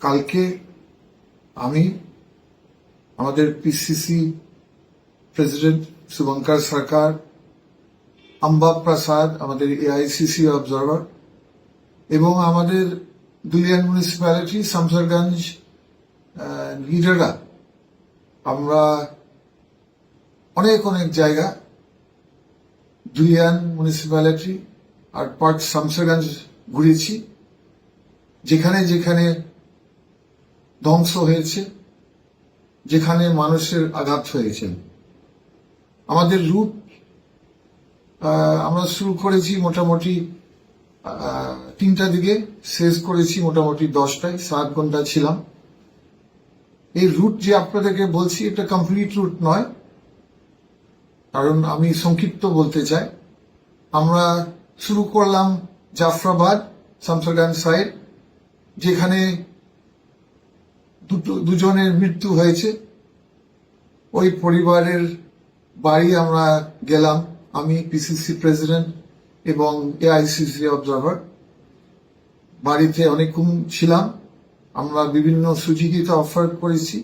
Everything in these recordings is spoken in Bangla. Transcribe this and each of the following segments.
কালকে আমি আমাদের পিসিসি প্রেসিডেন্ট শুভঙ্কর সরকার আম্বা প্রসাদ আমাদের এআইসিসি অবজারভার এবং আমাদের দুলিয়ান মিউনিসিপ্যালিটি শামসারগঞ্জ লিডাররা আমরা অনেক অনেক জায়গা, দুলিয়ান মিউনিসিপ্যালিটি আর পার্ট শামসারগঞ্জ ঘুরেছি। যেখানে যেখানে ধ্বংস হয়েছে, যেখানে মানুষের আঘাত হয়েছে। আমাদের রুট আমরা শুরু করেছি মোটামুটি তিনটা দিকে, শেষ করেছি মোটামুটি দশটায়, সাত ঘণ্টা ছিলাম। এই রুট যে আপনাদেরকে বলছি, এটা কমপ্লিট রুট নয়। কারণ আমি সংক্ষিপ্ত বলতে চাই। আমরা শুরু করলাম জাফরাবাদ শামসারগঞ্জ সাইড যেখানে দুটো, দুজনের মৃত্যু হয়েছে। ওই পরিবারের বাড়ি আমরা গেলাম, আমি পিসিসি প্রেসিডেন্ট এবং এআইসিসি অবজারভার বাড়িতে অনেকক্ষণ ছিলাম, আমরা বিভিন্ন সুযোগিতা অফার করেছি।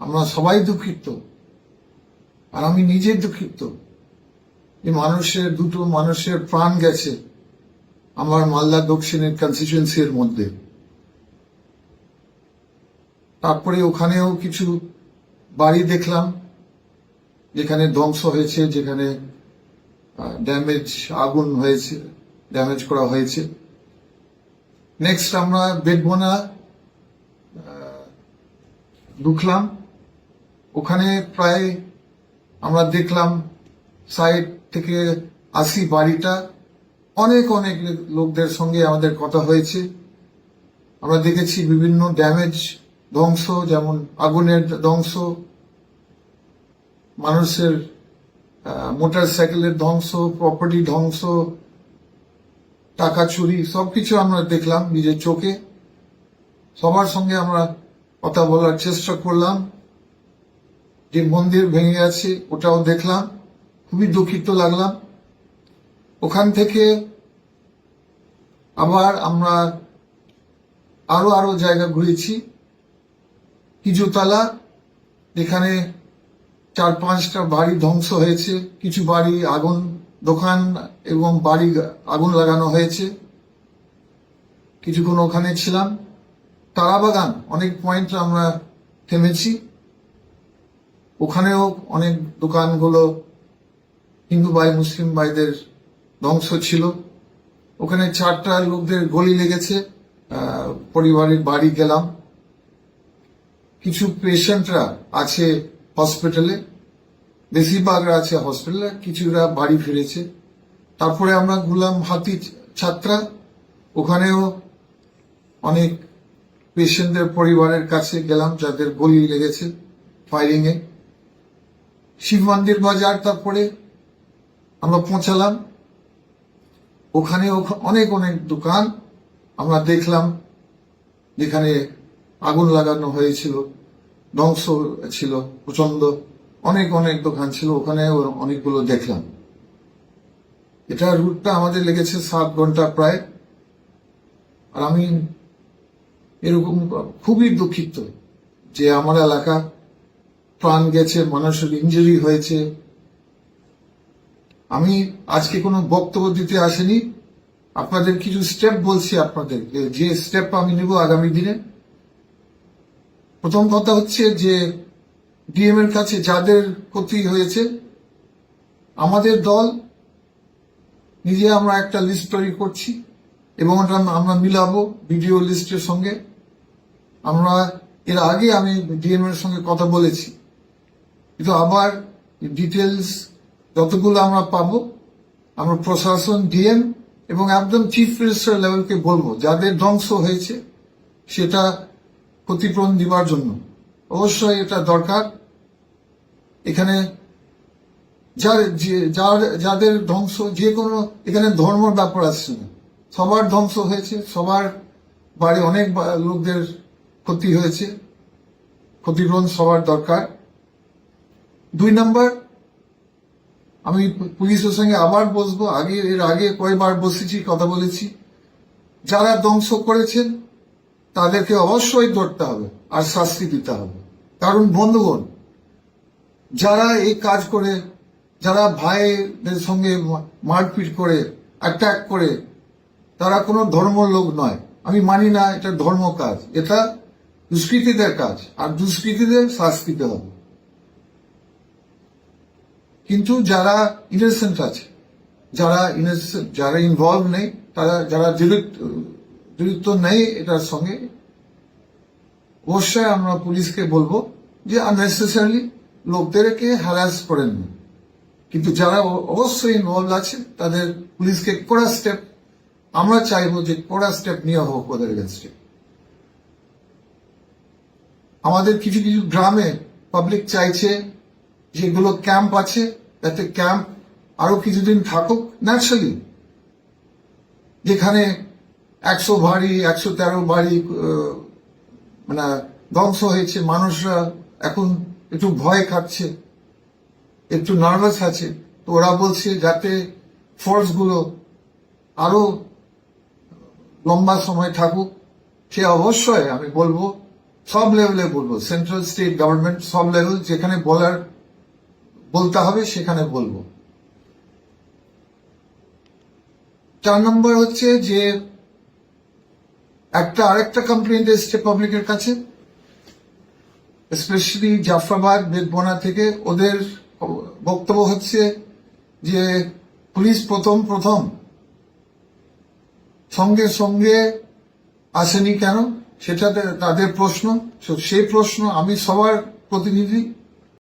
আমরা সবাই দুঃখিত, আর আমি নিজে দুঃখিত যে মানুষের, দুটো মানুষের প্রাণ গেছে আমার মালদা দক্ষিণের কনস্টিটুয়েন্সির মধ্যে। তারপরে ওখানেও কিছু বাড়ি দেখলাম, যেখানে ধ্বংস হয়েছে, যেখানে ড্যামেজ আগুন হয়েছে ড্যামেজ করা হয়েছে। নেক্সট আমরা বেডবোনা ঢুকলাম। ওখানে প্রায় আমরা দেখলাম সাইড থেকে আসি বাড়িটা। অনেক অনেক লোকদের সঙ্গে আমাদের কথা হয়েছে। আমরা দেখেছি বিভিন্ন ড্যামেজ ধ্বংস, যেমন আগুনের ধ্বংস, মানুষের মোটর সাইকেলের ধ্বংস প্রপার্টি ধ্বংস, টাকা চুরি, সবকিছু আমরা দেখলাম নিজের চোখে। সবার সঙ্গে আমরা কথা বলার চেষ্টা করলাম। যে মন্দির ভেঙে আছে ওটাও দেখলাম। খুবই দুঃখিত লাগলাম। ওখান থেকে আবার আমরা আরও আরও জায়গা ঘুরেছি। কিছুতলা এখানে চার পাঁচটা বাড়ি ধ্বংস হয়েছে, কিছু বাড়ি আগুন দোকান এবং বাড়ি আগুন লাগানো হয়েছে। কিছুক্ষণ ওখানে ছিলাম। তারাবাগান অনেক পয়েন্ট আমরা থেমেছি। ওখানেও অনেক দোকানগুলো হিন্দু ভাই, মুসলিম ভাইদের ধ্বংস ছিল। ওখানে চারটা লোকদের গলি লেগেছে। পরিবারের বাড়ি গেলাম। কিছু পেশেন্টরা আছে হসপিটালে বেশিরভাগরা আছে হসপিটালে কিছুরা বাড়ি ফিরেছে। তারপরে আমরা ঘুরলাম হাতি ছাত্রা। ওখানেও অনেক পেশেন্টদের পরিবারের কাছে গেলাম, যাদের গলি লেগেছে ফায়ারিং এ। শিব মন্দির বাজার তারপরে আমরা পৌঁছালাম। ওখানে ওখ- অনেক অনেক দোকান আমরা দেখলাম, যেখানে আগুন লাগানো হয়েছিল, ধ্বংস ছিল প্রচণ্ড অনেক অনেক দোকান ছিল, ওখানে অনেকগুলো দেখলাম। এটা রুটটা আমাদের লেগেছে সাত ঘণ্টা প্রায়। আর আমি এরকম খুবই দুঃখিত যে আমার এলাকা প্রাণ গেছে, মানুষের ইঞ্জুরি হয়েছে। আমি আজকে কোনো বক্তব্য দিতে আসেনি। আপনাদের কিছু স্টেপ বলছি আপনাদের, যে স্টেপ আমি নেব আগামী দিনে। প্রথম কথা হচ্ছে যে ডিএম এর কাছে যাদের ক্ষতি হয়েছে, আমাদের দল, নিজে আমরা একটা লিস্ট তৈরি করছি এবং ওটা আমরা মিলাবো ভিডিও লিস্টের সঙ্গে। আমরা, এর আগে আমি ডিএম এর সঙ্গে কথা বলেছি। কিন্তু আবার ডিটেলস যতগুলো আমরা পাবো, আমরা প্রশাসন, ডিএম এবং একদম চিফ মিনিস্টার লেভেলকে বলব, যাদের ধ্বংস হয়েছে, সেটা ক্ষতিপূরণ দিবার জন্য। অবশ্যই এটা দরকার। এখানে যার যার, যাদের ধ্বংস, যে কোনো, এখানে ধর্মের ব্যাপার আসছে না। সবার ধ্বংস হয়েছে, সবার বাড়ি অনেক লোকদের ক্ষতি হয়েছে। ক্ষতিপূরণ সবার দরকার। দুই নম্বর, আমি পুলিশের সঙ্গে আবার বসবো। আগে, এর আগে কয়েকবার বসেছি, কথা বলেছি। যারা ধ্বংস করেছেন তাদেরকে অবশ্যই ধরতে হবে আর শাস্তি দিতে হবে। কারণ বন্ধুগণ, যারা এই কাজ করে, যারা ভাইদের সঙ্গে মারপিট করে অ্যাটাক করে, তারা কোনো ধর্ম লোক নয়। আমি মানি না এটা ধর্ম কাজ, এটা দুষ্কৃতীদের কাজ, আর দুষ্কৃতীদের শাস্তি দিতে হবে। কিন্তু যারা ইনোসেন্ট আছে, যারা innocent- যারা ইনভলভ নেই, তারা, যারা জড়িত জড়িত নেই এটার সঙ্গে। অবশ্যই আমরা পুলিশকে বলব যে আননেসেসারি লোকদেরকে হ্যারাস করেন। কিন্তু যারা অবশ্যই ইনভলভ আছে, তাদের পুলিশকে কড়া স্টেপ আমরা চাইব যে কড়া স্টেপ নেওয়া হোক ওদের এগেনস্টে আমাদের কিছু কিছু গ্রামে পাবলিক চাইছে যেগুলো ক্যাম্প আছে, যাতে ক্যাম্প আরও কিছুদিন থাকুক ন্যাচারালি যেখানে একশো বাড়ি একশো তেরো বাড়ি মানে ধ্বংস হয়েছে। মানুষরা এখন একটু ভয় খাচ্ছে, একটু নার্ভাস আছে। তো ওরা বলছে যাতে ফোর্সগুলো আরও লম্বা সময় থাকুক। সে অবশ্যই, আমি বলব, সব লেভেলে বলব। সেন্ট্রাল স্টেট গভর্নমেন্ট সব লেভেল যেখানে বলার বলতে হবে, সেখানে বলব। চার নম্বর হচ্ছে যে একটা আরেকটা কমপ্লেন্ট এসছে পাবলিকের কাছে স্পেশালি জাফরাবাদ বেদবোনা থেকে। ওদের বক্তব্য হচ্ছে যে, পুলিশ প্রথম প্রথম সঙ্গে সঙ্গে আসেনি কেন? সেটা তাদের প্রশ্ন। সেই প্রশ্ন আমি সবার প্রতিনিধি।